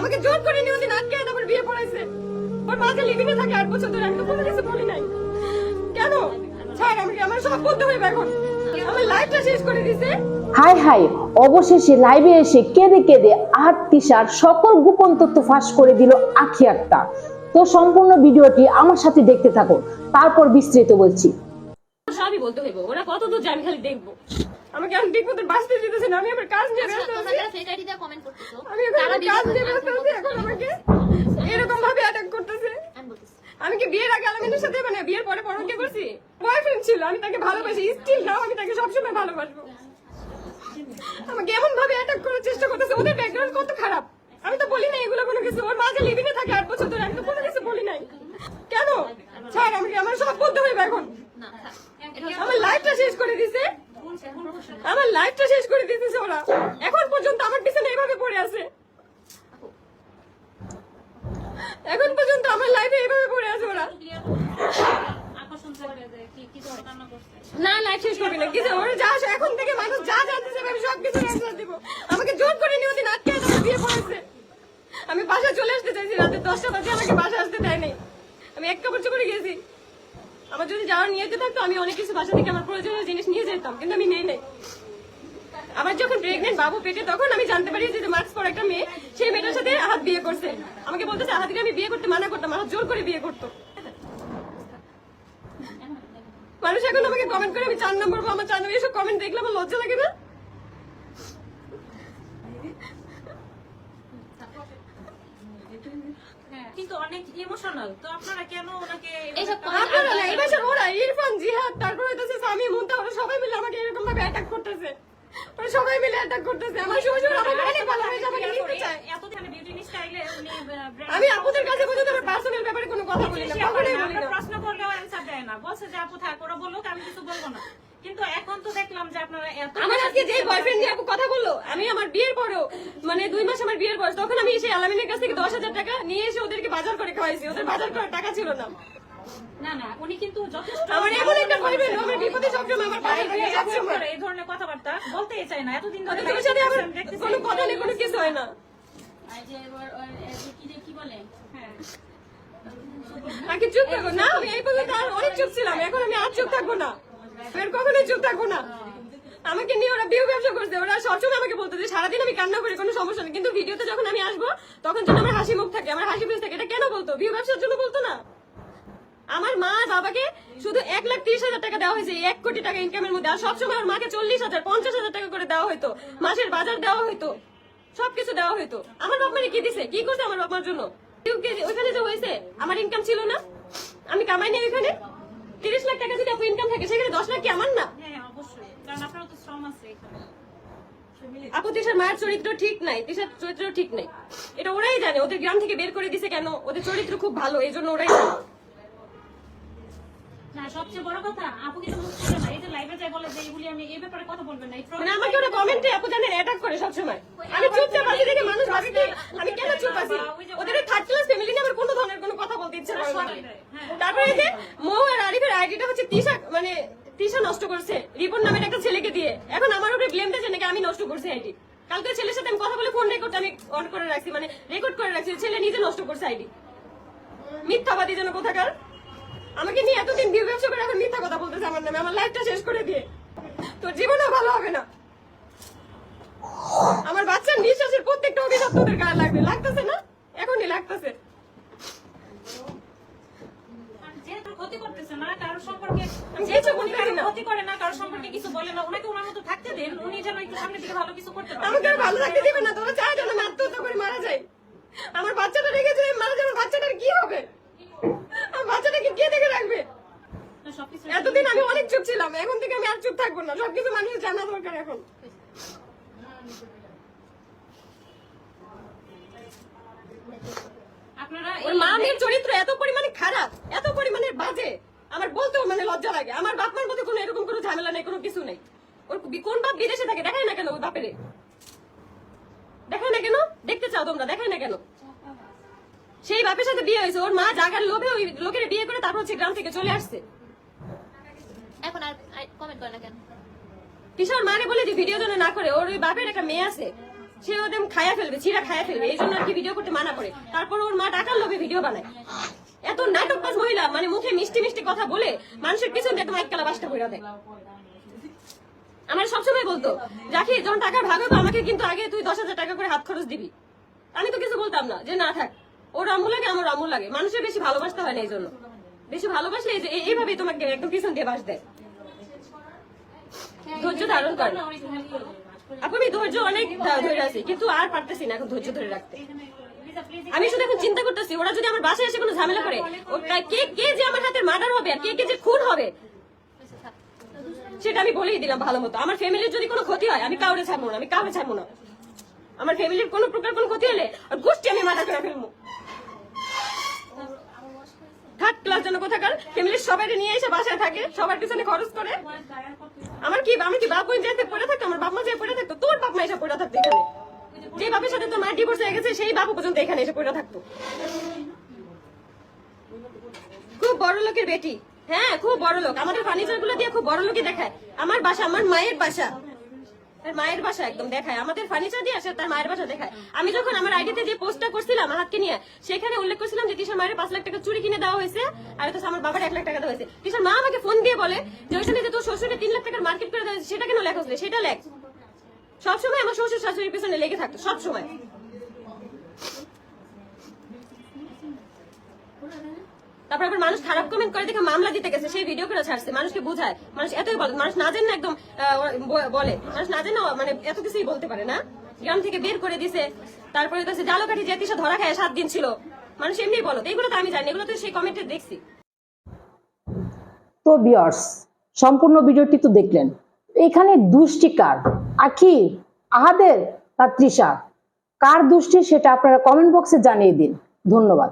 আমাকে জোর করে নিয়ে ওদিন আটকে তারপর বিয়ে পড়াইছে। ওর মা যে লিভিনে থাকে আট বছর ধরে আমি তো কোনো কিছু বলি নাই। কেন? ছাড় আমাকে আমার সব বলতে হইবে এখন? আমার লাইফটা শেষ করে দিছে। হাই হাই অবশেষে লাইভে এসে কেঁদে কেঁদে আহাত তিসার সকল গোপন তথ্য ফাঁস করে দিল আখি আক্তার তো সম্পূর্ণ ভিডিওটি আমার সাথে দেখতে থাকো তারপর বিস্তারিত বলছি। সবই বলতে হইব। ওরা কত দূর আমি খালি দেখব। আমাকে এখন ঠিক মতো বাঁচতে দিতেছে না আমি আমার কাজ নিয়ে ব্যস্ত আছি। আমি এখন কাজ নিয়ে ব্যস্ত আছি এখন আমাকে। এরকম ভাবে অ্যাটাক করতেছে। আমি কি বিয়ের আগে আলামিনের সাথে মানে বিয়ের পরে পরকে করছি বয়ফ্রেন্ড ছিল আমি তাকে ভালোবাসি। স্টিল নাও আমি তাকে সবসময় ভালোবাসবো। আমাকে এমন ভাবে অ্যাটাক করার চেষ্টা করতেছে ওদের ব্যাকগ্রাউন্ড কত খারাপ। আমি তো বলি না এগুলো কোনো কিছু। ওর মা যে লিভিনে থাকে আট বছর ধরে আমি তো কোনো কিছু বলি নাই। কেন? ছাড় আমাকে আমার সব বলতে হইবে এখন। আমার লাইফটা শেষ করে দিছে। আমার লাইফটা শেষ করে দিতেছে ওরা। এখন পর্যন্ত আমার পিছনে এইভাবে পড়ে আছে। এখন পর্যন্ত আমার লাইফে এইভাবে পড়ে আছে ওরা। না লাইফ শেষ করবি না। কিছু, ওরা যা এখন থেকে মানুষ যা জানতেছে আমি সব কিছু অ্যান্সার দিব। আমাকে জোর করে নিয়ে ওদিন আটকে তারপর বিয়ে পড়েছে। আমি বাসা চলে আসতে চাইছি, রাতে দশটা বাজে আমাকে বাসা আসতে দেয় নাই আমি এক কাপড় চোপড়ে গেছি। আমার যদি যাওয়ার নিয়ে থাকতো, আমি অনেক কিছু বাসা থেকে আমার প্রয়োজনীয় জিনিস নিয়ে যেতাম, কিন্তু আমি নেই নাই। আবার যখন প্রেগনেন্ট বাবু পেটে, তখন আমি জানতে পারি যে মার্কস পর একটা মেয়ে, সেই মেয়েটার সাথে আহাত বিয়ে করছে। আমাকে বলতেছে, আহাতিকে আমি বিয়ে করতে মানা করতাম, আহাত জোর করে বিয়ে করতো। মানুষ এখন আমাকে কমেন্ট করে, আমি চার নম্বর বা আমার চার নম্বর, এসব কমেন্ট দেখলে আমার লজ্জা লাগে না? কিন্তু অনেক ইমোশনাল তো আপনারা কেন ওনাকে আপনারা না এই বাসার ওরা ইরফান জিহাদ তারপর হইতেছে স্বামী মুন্তা ওরা সবাই মিলে আমাকে এরকম ভাবে অ্যাটাক করতেছে। ওরা সবাই মিলে অ্যাটাক করতেছে। আমার শ্বশুর আমার অনেক ভালোবাসে আমাকে নিতে চায়। এতদিন বিউটি স্টাইলে উনি আমি আপুদের কাছে পর্যন্ত আমার পার্সোনাল ব্যাপারে কোনো কথা বলি না কখনোই বলি না প্রশ্ন করলেও অ্যান্সার দেয় না। বলছে যে আপু থাক ওরা বলল আমি কিছু বলব না। কিন্তু এখন তো দেখলাম যে আপনারা এত আমার আজকে যে বয়ফ্রেন্ড নিয়ে আপু কথা বলল আমি আমার বিয়ের পরেও মানে দুই মাস আমার বিয়ের বয়স তখন আমি সেই আলামিনের কাছ থেকে দশ হাজার টাকা নিয়ে এসে ওদেরকে বাজার করে খাওয়াইছি। ওদের বাজার করার টাকা ছিল না। না না উনি কিন্তু যথেষ্ট আমার এমন একটা বয়ফ্রেন্ড আমার বিপদে সবসময় আমার পাশে থাকে সবসময় এই ধরনের কথাবার্তা বলতেই চাই না। এতদিন ধরে তোমার সাথে আমার কোনো কথা নেই কোনো কিছু হয় না। হ্যাঁ। আগে চুপ থাকো। না আমি এই পর্যন্ত আর অনেক চুপ ছিলাম এখন আমি আর চুপ থাকব না। এর কখনোই চুপ থাকব না। আমাকে নিয়ে ওরা বিউ ব্যবসা করছে, ওরা সবসময় আমাকে বলতো যে সারাদিন আমি কান্না করি, কোনো সমস্যা নেই। কিন্তু ভিডিওতে যখন আমি আসব, তখন যেন আমার হাসি মুখ থাকে, আমার হাসি ফেস থাকে। এটা কেন বলতো? বিউ ব্যবসার জন্য বলতো না? আমার মা বাবাকে শুধু এক লাখ তিরিশ হাজার টাকা দেওয়া হয়েছে এক কোটি টাকা ইনকামের মধ্যে। আর সবসময় আমার মাকে চল্লিশ হাজার, পঞ্চাশ হাজার টাকা করে দেওয়া হতো মাসের বাজার দেওয়া হতো সবকিছু দেওয়া হতো আমার বাপ মানে কি দিছে? কি করছে আমার বাপ মার জন্য? ওইখানে যে হয়েছে? আমার ইনকাম ছিল না? আমি কামাই নেই ওইখানে? তিরিশ লাখ টাকা যদি আপু ইনকাম থাকে সেখানে দশ লাখ কি আমার না? হ্যাঁ অবশ্যই। কারণ আপনারও তো শ্রম আছে এখানে। আপু তিশার মায়ের চরিত্র ঠিক নাই তিশার চরিত্র ঠিক নাই। এটা ওরাই জানে ওদের গ্রাম থেকে বের করে দিছে কেন? ওদের চরিত্র খুব ভালো এই জন্য ওরাই জানে। না সবচেয়ে বড় কথা আপু কিন্তু মুখ খুলে না। এই যে লাইভে যায় বলে যে এইগুলি আমি এই ব্যাপারে কথা বলবেন না মানে আমাকে ওরা কমেন্টে আপু জানেন অ্যাটাক করে সবসময়। আমি চুপচাপ আছি দেখে মানুষ ভাবে কি আমি কেন চুপ আছি? ওদের থার্ড ক্লাস ফ্যামিলি নিয়ে আমার কোনো ধরনের কোনো কথা বলতে ইচ্ছে করে না। তারপরে যে মৌ আর আরিফের আইডিটা হচ্ছে তিশা মানে তিশা নষ্ট করছে রিপন নামের একটা ছেলেকে দিয়ে এখন আমার উপরে ব্লেম দিয়েছে নাকি আমি নষ্ট করছি আইডি কালকে ছেলের সাথে আমি কথা বলে ফোন রেকর্ড আমি অন করে রাখছি মানে রেকর্ড করে রাখছি ছেলে নিজে নষ্ট করছে আইডি মিথ্যাবাদী যেন কোথাকার? আমাকে নিয়ে এতদিন বিয়ে ব্যবসা করে এখন মিথ্যা কথা বলতেছে আমার নামে, আমার লাইফটা শেষ করে দিয়ে। তোর জীবনও ভালো হবে না। আমার বাচ্চার নিঃশ্বাসের প্রত্যেকটা অভিশাপ তোদের গায়ে লাগবে। লাগতেছে না এখনই লাগতেছে যেহেতু ক্ষতি করতেছে না কারোর সম্পর্কে আমি যেহেতু কিছু উনি বলতেছি কারোর না। ক্ষতি করে না কারোর সম্পর্কে কিছু বলে না ওনাকে ওনার মতো থাকতে দেন উনি যেন একটু ভালো কিছু করতে পারে আমাকে ভালো থাকতে দিবে না তোরা চায় যেন আত্মহত্যা করে মারা যাই আমার বাচ্চাটা রেখে যদি মারা যাবে বাচ্চাটার কি হবে? আমার বাচ্চাটাকে কে দেখে রাখবে? এতদিন আমি অনেক চুপ ছিলাম এখন থেকে আমি আর চুপ থাকব না। সবকিছু মানুষের জানা দরকার এখন। ওর মা মেয়ের চরিত্র এত পরিমাণে খারাপ এত পরিমাণে বাজে। আমার বলতেও মানে লজ্জা লাগে। আমার বাপ মার মধ্যে কোনো এরকম কোনো ঝামেলা নেই কোনো কিছু নেই। ওর কোন বাপ বিদেশে থাকে? দেখায় না কেন ওই বাপেরে? দেখায় না কেন? দেখতে চাও তোমরা দেখায় না কেন? সেই বাপের সাথে বিয়ে হয়েছে ওর মা জাগার লোভে ওই লোকের বিয়ে করে তারপর হচ্ছে গ্রাম থেকে চলে আসছে। এখন আর কমেন্ট করে না কেন? কিশোর মারে বলে যে ভিডিও যেন না করে ওর ওই বাপের একটা মেয়ে আছে সে ওদের খায়া ফেলবে ছিঁড়া খায়া ফেলবে এই জন্য আর কি ভিডিও করতে মানা করে। তারপর ওর মা টাকার লোভে ভিডিও বানায়। এত নাটকবাজ মহিলা মানে মুখে মিষ্টি মিষ্টি কথা বলে মানুষের পিছন দিয়ে তোমার এককালা বাসটা করে দেয়। আমার সবসময় বলতো, রাখি, যখন টাকার ভাগ হবে আমাকে কিন্তু আগে তুই দশ হাজার টাকা করে হাত খরচ দিবি। আমি তো কিছু বলতাম না, যে না থাক, ওর আম্মু লাগে, আমার আম্মু লাগে। মানুষের বেশি ভালোবাসতে হয় না এই জন্য বেশি ভালোবাসলে এই যে এইভাবেই তোমাকে একদম পিছন দিয়ে বাস দেয়। ধৈর্য ধারণ করে। না আপু, আমি ধৈর্য অনেক ধরে আছি, কিন্তু আর পারতেছি না এখন ধৈর্য ধরে রাখতে। আমি শুধু এখন চিন্তা করতেছি, ওরা যদি আমার বাসায় এসে কোনো ঝামেলা করে কে কে যে আমার হাতের মার্ডার হবে আর কে কে যে খুন হবে সেটা আমি বলেই দিলাম ভালো মতো। আমার ফ্যামিলির যদি কোনো ক্ষতি হয়, আমি কাউরে ছাড়বো না, আমি কাউরে ছাড়বো না। আমার ফ্যামিলির কোনো প্রকার কোনো ক্ষতি হলে আর গোষ্ঠী আমি মার্ডার করে ফেলব। থার্ড ক্লাস যেন কোথাকার? ফ্যামিলির সবাই নিয়ে এসে বাসায় থাকে, সবার পিছনে খরচ করে। আমার কি আমি কি বাপ বোন যেতে পড়ে থাকতো? আমার বাপ মা যে পড়ে থাকতো? তোর বাপ মা এসে পড়ে থাকতো এখানে? যে বাপের সাথে তোর মায়ের ডিভোর্স হয়ে গেছে, সেই বাপু পর্যন্ত এখানে এসে পড়ে থাকতো। খুব বড় লোকের বেটি। হ্যাঁ খুব বড় লোক। আমাদের ফার্নিচারগুলো দিয়ে খুব বড় লোকই দেখায়। আমার বাসা, আমার মায়ের বাসা। মায়ের বাসা একদম দেখায়। আমাদের ফার্নিচার দিয়ে আসে, তার মায়ের বাসা দেখায়। আমি যখন আমার আইডিতে যে পোস্টটা করছিলাম হাতকে নিয়ে, সেখানে উল্লেখ করছিলাম যে, তিশার মায়ের পাঁচ লাখ টাকা চুরি কিনে দেওয়া হয়েছে, আর তো আমার বাবার এক লাখ টাকা দেওয়া হয়েছে। তিশার মা আমাকে ফোন দিয়ে বলে যে ওইখানে যে তোর শ্বশুরে তিন লাখ টাকার মার্কেট করে দেওয়া সেটা কেন লেখা হয়েছে সেটা লেখ। সবসময় আমার শ্বশুর শাশুড়ির পিছনে লেগে থাকতো সবসময় তারপর আবার মানুষ খারাপ কমেন্ট করে, দেখে মামলা দিতে গেছে, সেই ভিডিও করে ছাড়ছে। মানুষকে বোঝায়। মানুষ এতই বলে মানুষ না জানে একদম বলে। মানুষ না জানে মানে এত কিছুই বলতে পারে না। গ্রাম থেকে বের করে দিছে। তারপরে কাছে জালকাঠি যে তিসা ধরা খায়, সাত দিন ছিল। মানুষ এমনি বলো। এগুলো তো আমি জানি এগুলো তো সেই কমেন্টে দেখছি। তো বিয়ার্স সম্পূর্ণ ভিডিওটি তো দেখলেন। এখানে দুষ্টি কার? আখি আহাদের, তার তৃষা। কার দুষ্টি সেটা আপনারা কমেন্ট বক্সে জানিয়ে দিন। ধন্যবাদ।